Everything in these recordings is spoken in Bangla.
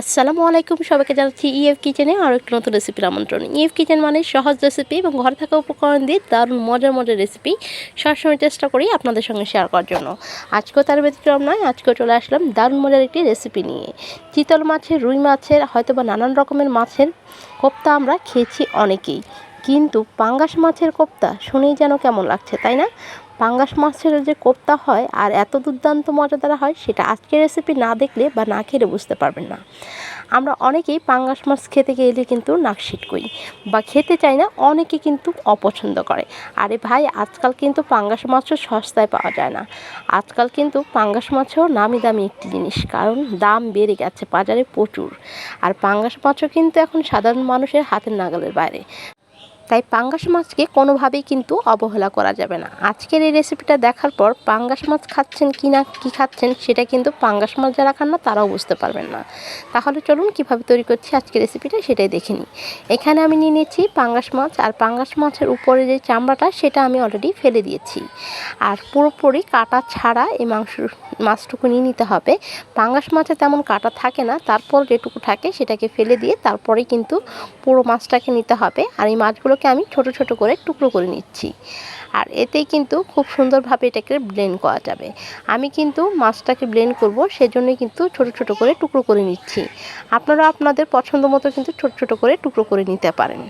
আসসালামু আলাইকুম, সবাইকে জানাচ্ছি ইএফ কিচেনে আরও একটি নতুন রেসিপির আমন্ত্রণ। ইএফ কিচেন মানে সহজ রেসিপি এবং ঘরে থাকা উপকরণ দিয়ে দারুণ মজার মজার রেসিপি সবসময় চেষ্টা করি আপনাদের সঙ্গে শেয়ার করার জন্য। আজকেও তার ব্যতিক্রম নয়, আজকেও চলে আসলাম দারুণ মজার একটি রেসিপি নিয়ে। চিতল মাছের, রুই মাছের হয়তো বা নানান রকমের মাছের কোপ্তা আমরা খেয়েছি অনেকেই। কিন্তু পাঙ্গাস মাছের কোপ্তা শুনেই যেন কেমন লাগছে, তাই না? পাঙ্গাস মাছের যে কোপ্তা হয় আর এত দুর্দান্ত মজাদার হয়, সেটা আজকের রেসিপি না দেখলে বা না খেলে বুঝতে পারবেন না। আমরা অনেকেই পাঙ্গাস মাছ খেতে গেলে কিন্তু নাক করি বা খেতে চাই না, অনেকে কিন্তু অপছন্দ করে। আরে ভাই, আজকাল কিন্তু পাঙ্গাস মাছও সস্তায় পাওয়া যায় না। আজকাল কিন্তু পাঙ্গাস মাছও নামি দামি একটি জিনিস, কারণ দাম বেড়ে গেছে, বাজারে প্রচুর। আর পাঙ্গাস মাছও কিন্তু এখন সাধারণ মানুষের হাতের নাগালের বাইরে। তাই পাঙ্গাস মাছকে কোনোভাবেই কিন্তু অবহেলা করা যাবে না। আজকের এই রেসিপিটা দেখার পর পাঙ্গাস মাছ খাচ্ছেন কি না, কী খাচ্ছেন সেটা কিন্তু পাঙ্গাস মাছ যারা খান না, তারাও বুঝতে পারবেন না। তাহলে চলুন কীভাবে তৈরি করছি আজকের রেসিপিটা সেটাই দেখে নিই। এখানে আমি নিয়ে নিয়েছি পাঙ্গাস মাছ আর পাঙ্গাস মাছের উপরে যে চামড়াটা, সেটা আমি অলরেডি ফেলে দিয়েছি। আর পুরোপুরি কাটা ছাড়া এই মাংস, মাছটুকু নিয়ে নিতে হবে। পাঙ্গাস মাছে তেমন কাটা থাকে না, তারপর যেটুকু থাকে সেটাকে ফেলে দিয়ে তারপরে কিন্তু পুরো মাছটাকে নিতে হবে। আর এই মাছগুলোকে আমি ছোট ছোট করে টুকরো করে নিচ্ছি। আর এতেই কিন্তু খুব সুন্দরভাবে এটাকে ব্লেন্ড করা যাবে। আমি কিন্তু মাছটাকে ব্লেন্ড করব, সেজন্যই কিন্তু ছোট ছোট করে টুকরো করে নিচ্ছি। আপনারা আপনাদের পছন্দ মতো কিন্তু ছোট ছোট করে টুকরো করে নিতে পারেন।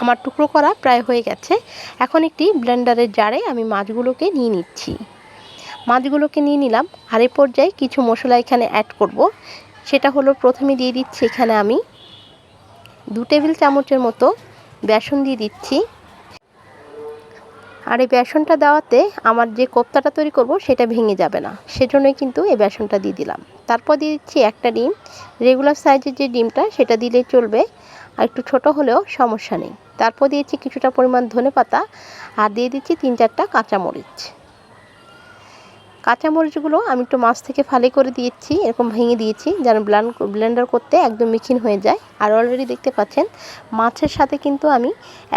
আমার টুকরো করা প্রায় হয়ে গেছে। এখন একটি ব্লেন্ডারের জারে আমি মাছগুলোকে নিয়ে নিচ্ছি। মাছগুলোকে নিয়ে নিলাম। আর এই পর্যায়ে কিছু মশলা এখানে অ্যাড করব। সেটা হলো প্রথমে দিয়ে দিচ্ছি এখানে আমি দু টেবিল চামচের মতো বেসন দিয়ে দিচ্ছি। আর এই বেসনটা দেওয়াতে আমার যে কোপ্তাটা তৈরি করব সেটা ভেঙে যাবে না। সেজন্যই কিন্তু এই বেসনটা দিয়ে দিলাম। তারপর দিয়ে দিচ্ছি একটা ডিম। রেগুলার সাইজের যে ডিমটা সেটা দিলে চলবে। আর একটু ছোট হলেও সমস্যা নেই। তারপর দিয়েছি কিছুটা পরিমাণ ধনে পাতা আর দিয়ে দিচ্ছি তিন চারটা কাঁচামরিচ। কাঁচামরিচগুলো আমি একটু মাছ থেকে ফালি করে দিয়েছি, এরকম ভেঙে দিয়েছি, যেন ব্ল্যান্ড ব্লেন্ডার করতে একদম মিখিন হয়ে যায়। আর অলরেডি দেখতে পাচ্ছেন, মাছের সাথে কিন্তু আমি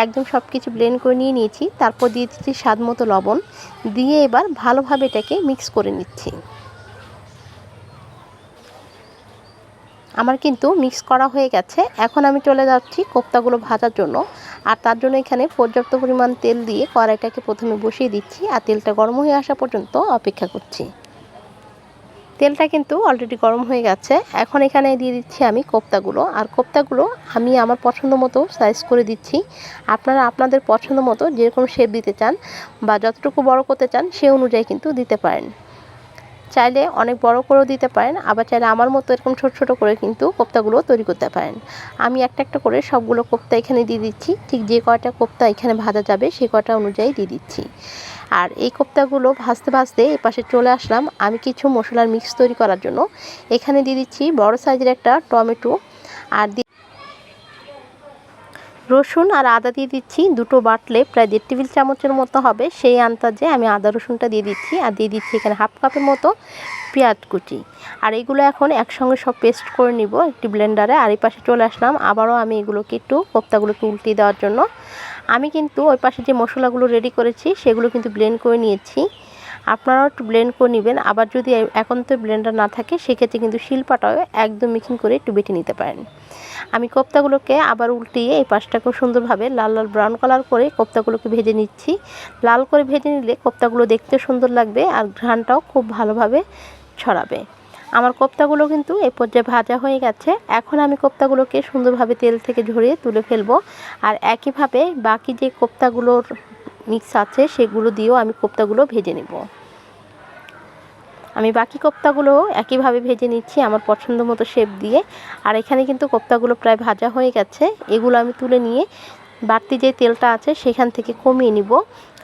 একদম সব কিছু ব্লেন্ড করে নিয়ে নিয়েছি। তারপর দিয়ে দিচ্ছি স্বাদ মতো লবণ। দিয়ে এবার ভালোভাবে এটাকে মিক্স করে নিচ্ছি। আমার কিন্তু মিক্স করা হয়ে গেছে। এখন আমি চলে যাচ্ছি কোপ্তাগুলো ভাজার জন্য। আর তার জন্য এখানে পর্যাপ্ত পরিমাণ তেল দিয়ে কড়াইটাকে প্রথমে বসিয়ে দিচ্ছি আর তেলটা গরম হয়ে আসা পর্যন্ত অপেক্ষা করছি। তেলটা কিন্তু অলরেডি গরম হয়ে গেছে। এখন এখানে দিয়ে দিচ্ছি আমি কোপ্তাগুলো। আর কোপ্তাগুলো আমি আমার পছন্দ মতো সাইজ করে দিচ্ছি। আপনারা আপনাদের পছন্দ মতো যেরকম শেপ দিতে চান বা যতটুকু বড় করতে চান সে অনুযায়ী কিন্তু দিতে পারেন। চাইলে অনেক বড় করেও দিতে পারেন, আবার চাইলে আমার মতো এরকম ছোট ছোট করে কিন্তু কোপ্তাগুলো তৈরি করতে পারেন। আমি একটা একটা করে সবগুলো কোপ্তা এখানে দিয়ে দিচ্ছি, ঠিক যে কয়টা কোপ্তা এখানে ভাজা যাবে সেই কয়টা অনুযায়ী দিয়ে দিচ্ছি। আর এই কোপ্তাগুলো ভাজতে ভাজতে এ পাশে চলে আসলাম, আমি কিছু মশলার মিক্স তৈরি করার জন্য। এখানে দিয়ে দিচ্ছি বড় সাইজের একটা টমেটো, আর রসুন আর আদা দিয়ে দিচ্ছি। দুটো বাটলে প্রায় দেড় টেবিল চামচের মতো হবে। সেই আন্দাজে আমি আদা রসুনটা দিয়ে দিচ্ছি আর দিয়ে দিচ্ছি এখানে হাফ কাপের মতো পেঁয়াজ কুচি। আর এগুলো এখন একসঙ্গে সব পেস্ট করে নিব একটি ব্লেন্ডারে। আর এই পাশে চলে আসলাম। আবারও আমি এগুলোকে একটু কোপ্তাগুলোকে উল্টিয়ে দেওয়ার জন্য। আমি কিন্তু ওই পাশে যে মশলাগুলো রেডি করেছি, সেগুলো কিন্তু ব্লেন্ড করে নিয়েছি। আপনারাও একটু ব্লেন্ড করে নেবেন। আবার যদি এখন তো ব্লেন্ডার না থাকে, সেক্ষেত্রে কিন্তু শিলপাটাও একদম মিখিং করে একটু বেটে নিতে পারেন। আমি কোপ্তাগুলোকে আবার উল্টিয়ে এই পাশটাকেও সুন্দরভাবে লাল লাল ব্রাউন কালার করে কোপ্তাগুলোকে ভেজে নিচ্ছি। লাল করে ভেজে নিলে কোপ্তাগুলো দেখতে সুন্দর লাগবে আর ঘ্রানটাও খুব ভালোভাবে ছড়াবে। আমার কোপ্তাগুলো কিন্তু এ পর্যায়ে ভাজা হয়ে গেছে। এখন আমি কোপ্তাগুলোকে সুন্দরভাবে তেল থেকে ঝরিয়ে তুলে ফেলব। আর একইভাবে বাকি যে কোপ্তাগুলোর মিক্স আছে, সেগুলো দিয়েও আমি কোপ্তাগুলো ভেজে নেব। আমি বাকি কোপ্তাগুলো একইভাবে ভেজে নিচ্ছি আমার পছন্দ মতো শেপ দিয়ে। আর এখানে কিন্তু কোপ্তাগুলো প্রায় ভাজা হয়ে গেছে। এগুলো আমি তুলে নিয়ে বাড়তি যে তেলটা আছে সেখান থেকে কমিয়ে নিব।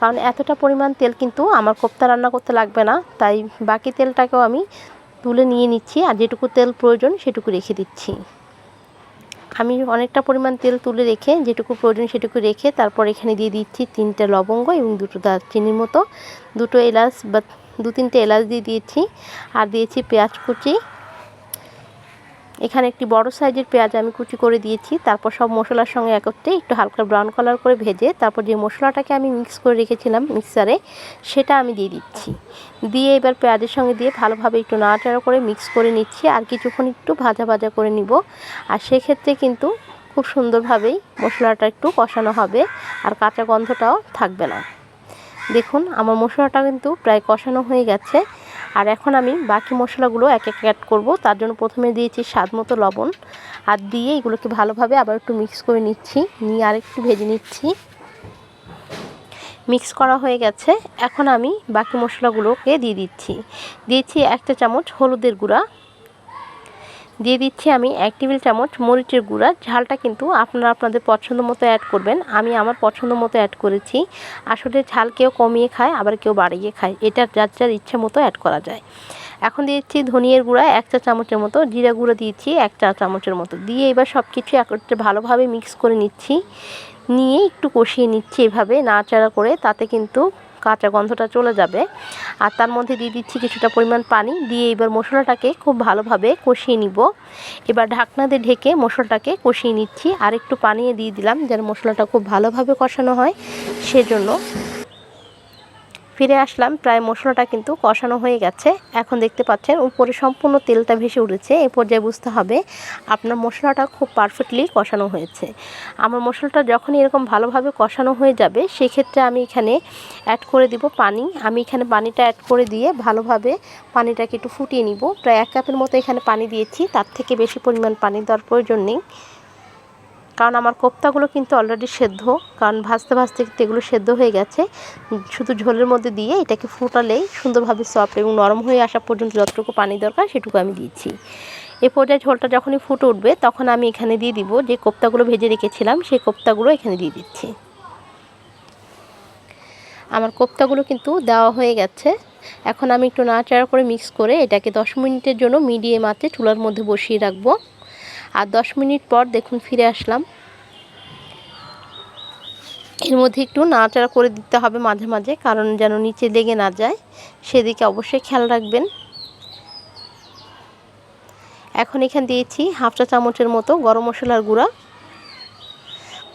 কারণ এতটা পরিমাণ তেল কিন্তু আমার কোপ্তা রান্না করতে লাগবে না। তাই বাকি তেলটাকেও আমি তুলে নিয়ে নিচ্ছি আর যেটুকু তেল প্রয়োজন সেটুকু রেখে দিচ্ছি। আমি অনেকটা পরিমাণ তেল তুলে রেখে যেটুকু প্রয়োজন সেটুকু রেখে তারপর এখানে দিয়ে দিচ্ছি তিনটে লবঙ্গ এবং দুটো দারচিনির মতো। দুটো এলাচ বা দু তিনটে এলাচ দিয়ে দিয়েছি আর দিয়েছি পেঁয়াজ কুচি। এখানে একটি বড় সাইজের পেঁয়াজ আমি কুচি করে দিয়েছি, তারপর সব মশলার সঙ্গে একত্রে একটু হালকা ব্রাউন কালার করে ভেজে তারপর যে মশলাটাকে আমি মিক্স করে রেখেছিলাম মিক্সারে সেটা আমি দিয়ে দিচ্ছি। দিয়ে এবার পেঁয়াজের সঙ্গে দিয়ে ভালোভাবে একটু নাড়াচাড়া করে মিক্স করে নিচ্ছি আর কিছুক্ষণ একটু ভাজা ভাজা করে নিব। আর সেক্ষেত্রে কিন্তু খুব সুন্দরভাবেই মশলাটা একটু কষানো হবে আর কাঁচা গন্ধটাও থাকবে না। দেখুন, আমার মশলাটা কিন্তু প্রায় কষানো হয়ে গেছে। আর এখন আমি বাকি মশলাগুলো এক এক অ্যাড করব। তার জন্য প্রথমে দিয়েছি স্বাদ মতো লবণ। আর দিয়ে এগুলোকে ভালোভাবে আবার একটু মিক্স করে নিচ্ছি। নিয়ে আরেকটু ভেজে নিচ্ছি। মিক্স করা হয়ে গেছে। এখন আমি বাকি মশলাগুলোকে দিয়ে দিচ্ছি। দিয়েছি একটা চামচ হলুদের গুঁড়া। দিয়ে দিচ্ছি আমি এক টেবিল চামচ মরিচের গুঁড়া। ঝালটা কিন্তু আপনারা আপনাদের পছন্দ মতো অ্যাড করবেন। আমি আমার পছন্দ মতো অ্যাড করেছি। আসলে ঝাল কেউ কমিয়ে খায়, আবার কেউ বাড়িয়ে খায়। এটা যার যার ইচ্ছে মতো অ্যাড করা যায়। এখন দিয়েছি ধনিয়ার গুঁড়া, এক চা চামচের মতো। জিরা গুঁড়ো দিয়েছি, এক চা চামচের মতো। দিয়ে এবার সব কিছু একত্রে ভালোভাবে মিক্স করে নিচ্ছি। নিয়ে একটু কষিয়ে নিচ্ছি এভাবে নাড়াচাড়া করে। তাতে কিন্তু কাঁচা গন্ধটা চলে যাবে। আর তার মধ্যে দিয়ে দিচ্ছি কিছুটা পরিমাণ পানি। দিয়ে এবার মশলাটাকে খুব ভালোভাবে কষিয়ে নিব। এবার ঢাকনা দিয়ে ঢেকে মশলাটাকে কষিয়ে নিচ্ছি। আর একটু পানিয়ে দিয়ে দিলাম যেন মশলাটা খুব ভালোভাবে কষানো হয়। সেজন্য ফিরে আসলাম, প্রায় মশলাটা কিন্তু কষানো হয়ে গেছে। এখন দেখতে পাচ্ছেন, উপরে সম্পূর্ণ তেলটা ভেসে উঠেছে, এ পর্যায়ে বুঝতে হবে আপনার মশলাটা খুব পারফেক্টলি কষানো হয়েছে। আমার মশলাটা যখন এরকম ভালোভাবে কষানো হয়ে যাবে, সেক্ষেত্রে আমি এখানে অ্যাড করে দিব পানি। আমি এখানে পানিটা অ্যাড করে দিয়ে ভালোভাবে পানিটাকে একটু ফুটিয়ে নিব। প্রায় এক কাপের মতো এখানে পানি দিয়েছি, তার থেকে বেশি পরিমাণ পানি দেওয়ার প্রয়োজন নেই। কারণ আমার কোপ্তাগুলো কিন্তু অলরেডি সেদ্ধ, কারণ ভাজতে ভাজতে কিন্তু এগুলো সেদ্ধ হয়ে গেছে। শুধু ঝোলের মধ্যে দিয়ে এটাকে ফুটালেই সুন্দরভাবে সফট এবং নরম হয়ে আসা পর্যন্ত যতটুকু পানি দরকার সেটুকু আমি দিচ্ছি। এ পর্যায়ে ঝোলটা যখনই ফুটে উঠবে তখন আমি এখানে দিয়ে দিব যে কোপ্তাগুলো ভেজে রেখেছিলাম সেই কোপ্তাগুলো এখানে দিয়ে দিচ্ছি। আমার কোপ্তাগুলো কিন্তু দেওয়া হয়ে গেছে। এখন আমি একটু নাড়াচাড়া করে মিক্স করে এটাকে দশ মিনিটের জন্য মিডিয়াম আঁচে চুলার মধ্যে বসিয়ে রাখব। আর দশ মিনিট পর দেখুন ফিরে আসলাম। এর মধ্যে একটু নাড়াচাড়া করে দিতে হবে মাঝে মাঝে, কারণ যেন নিচে লেগে না যায়। সেদিকে অবশ্যই খেয়াল রাখবেন। এখন এখানে দিয়েছি হাফটা চামচের মতো গরম মশলার গুঁড়া।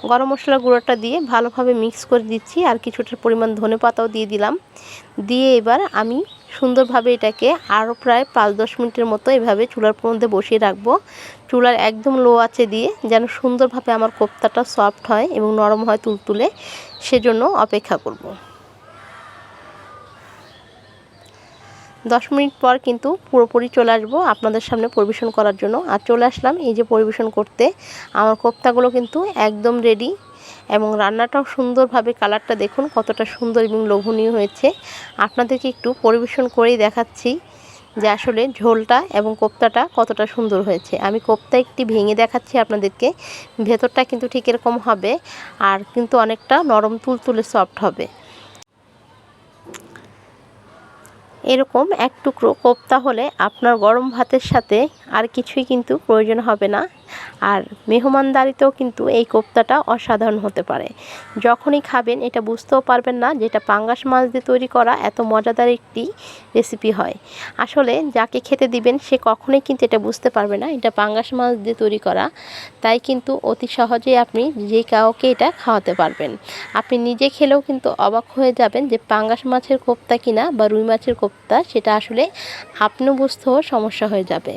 গরম মশলার গুঁড়োটা দিয়ে ভালোভাবে মিক্স করে দিচ্ছি আর কিছুটার পরিমাণ ধনে পাতাও দিয়ে দিলাম দিয়ে এবার আমি সুন্দরভাবে এটাকে আরও প্রায় পাঁচ দশ মিনিটের মতো এভাবে চুলার মধ্যে বসিয়ে রাখব চুলার একদম লো আছে দিয়ে যেন সুন্দরভাবে আমার কোপ্তাটা সফট হয় এবং নরম হয় তুলতুলে, সেজন্য অপেক্ষা করব। দশ মিনিট পর কিন্তু পুরোপুরি চলে আসব আপনাদের সামনে পরিবেশন করার জন্য। আর চলে আসলাম এই যে পরিবেশন করতে। আমার কোপ্তাগুলো কিন্তু একদম রেডি এবং রান্নাটাও সুন্দরভাবে কালারটা দেখুন কতটা সুন্দর এবং লোভনীয় হয়েছে। আপনাদেরকে একটু পরিবেশন করেই দেখাচ্ছি যে আসলে ঝোলটা এবং কোপ্তাটা কতটা সুন্দর হয়েছে। আমি কোপ্তা একটি ভেঙে দেখাচ্ছি আপনাদেরকে। ভেতরটা কিন্তু ঠিক এরকম হবে আর কিন্তু অনেকটা নরম, তুলতুলে সফট হবে। এরকম এক টুকরো কোপ্তা হলে আপনার গরম ভাতের সাথে আর কিছুই কিন্তু প্রয়োজন হবে না। আর মেহমানদারিতেও কিন্তু এই কোপ্তাটা অসাধারণ হতে পারে। যখনই খাবেন, এটা বুঝতেও পারবেন না যেটা পাঙ্গাস মাছ দিয়ে তৈরি করা এত মজাদার একটি রেসিপি হয়। আসলে যাকে খেতে দিবেন, সে কখনোই কিন্তু এটা বুঝতে পারবে না, এটা পাঙ্গাস মাছ দিয়ে তৈরি করা। তাই কিন্তু অতি সহজেই আপনি যে কাউকে এটা খাওয়াতে পারবেন। আপনি নিজে খেলেও কিন্তু অবাক হয়ে যাবেন যে পাঙ্গাস মাছের কোপ্তা কিনা বা রুই মাছের কোপ্তা, সেটা আসলে আপনিও বুঝতেও সমস্যা হয়ে যাবে।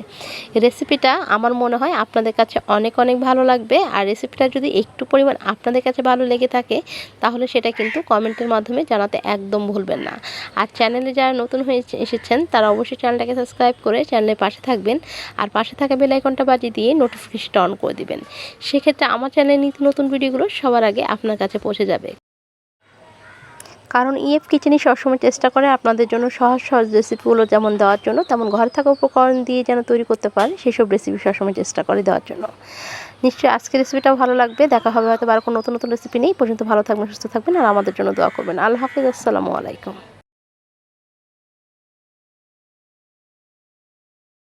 রেসিপিটা আমার মনে হয় আপনাদের কাছে অনেক অনেক ভালো লাগবে। আর রেসিপিটা যদি একটু পরিমাণ আপনাদের কাছে ভালো লেগে থাকে, তাহলে সেটা কিন্তু কমেন্টের মাধ্যমে জানাতে একদম ভুলবেন না। আর চ্যানেলে যারা নতুন হয়ে এসেছেন, তারা অবশ্যই চ্যানেলটাকে সাবস্ক্রাইব করে চ্যানেলের পাশে থাকবেন। আর পাশে থাকা বেলাইকনটা বাজিয়ে দিয়ে নোটিফিকেশনটা অন করে দিবেন। সেক্ষেত্রে আমার চ্যানেলে নিত্য নতুন ভিডিওগুলো সবার আগে আপনার কাছে পৌঁছে যাবে। কারণ ইএফ কিচেনই সবসময় চেষ্টা করে আপনাদের জন্য সহজ সহজ রেসিপিগুলো যেমন দেওয়ার জন্য, তেমন ঘরে থাকা উপকরণ দিয়ে যেন তৈরি করতে পারে, সেসব রেসিপি সবসময় চেষ্টা করে দেওয়ার জন্য। নিশ্চয়ই আজকের রেসিপিটাও ভালো লাগবে। দেখা হবে হয়তো আর কোনো নতুন নতুন রেসিপি নেই পর্যন্ত ভালো থাকবেন, সুস্থ থাকবেন আর আমাদের জন্য দোয়া করবেন। আল্লাহ হাফিজ। আসসালামু আলাইকুম।